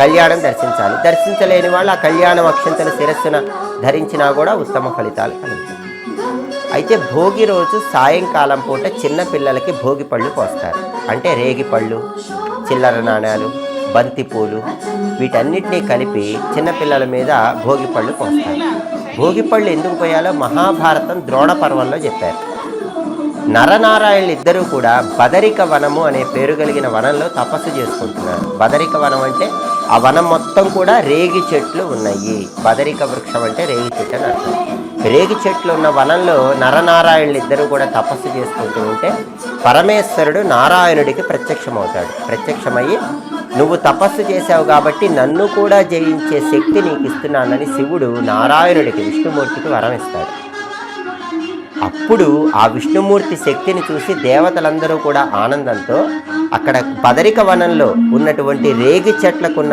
కళ్యాణం దర్శించాలి. దర్శించలేని వాళ్ళు ఆ కళ్యాణం అక్షంతల శిరస్సున ధరించినా కూడా ఉత్తమ ఫలితాలు కలుగుతాయి. అయితే భోగి రోజు సాయంకాలం పూట చిన్న పిల్లలకి భోగి పళ్ళు పోస్తారు. అంటే రేగి పళ్ళు చిల్లర నాణ్యాలు బంతిపూలు వీటన్నిటినీ కలిపి చిన్నపిల్లల మీద భోగి పళ్ళు పోస్తారు. భోగి పళ్ళు ఎందుకు పోయాలో మహాభారతం ద్రోణ పర్వంలో చెప్పారు. నరనారాయణులు ఇద్దరూ కూడా బదరిక వనము అనే పేరు కలిగిన వనంలో తపస్సు చేసుకుంటున్నారు. బదరిక వనం అంటే ఆ వనం మొత్తం కూడా రేగి చెట్లు ఉన్నాయి. బదరిక వృక్షం అంటే రేగి చెట్టు అని అర్థం. రేగి చెట్లు ఉన్న వనంలో నరనారాయణులు ఇద్దరూ కూడా తపస్సు చేసుకుంటూ ఉంటే పరమేశ్వరుడు నారాయణుడికి ప్రత్యక్షమవుతాడు. ప్రత్యక్షమయ్యి నువ్వు తపస్సు చేశావు కాబట్టి నన్ను కూడా జయించే శక్తి నీకు ఇస్తున్నానని శివుడు నారాయణుడికి విష్ణుమూర్తికి వరం ఇస్తాడు అప్పుడు ఆ విష్ణుమూర్తి శక్తిని చూసి దేవతలందరూ కూడా ఆనందంతో అక్కడ పదరిక వనంలో ఉన్నటువంటి రేగి చెట్లకున్న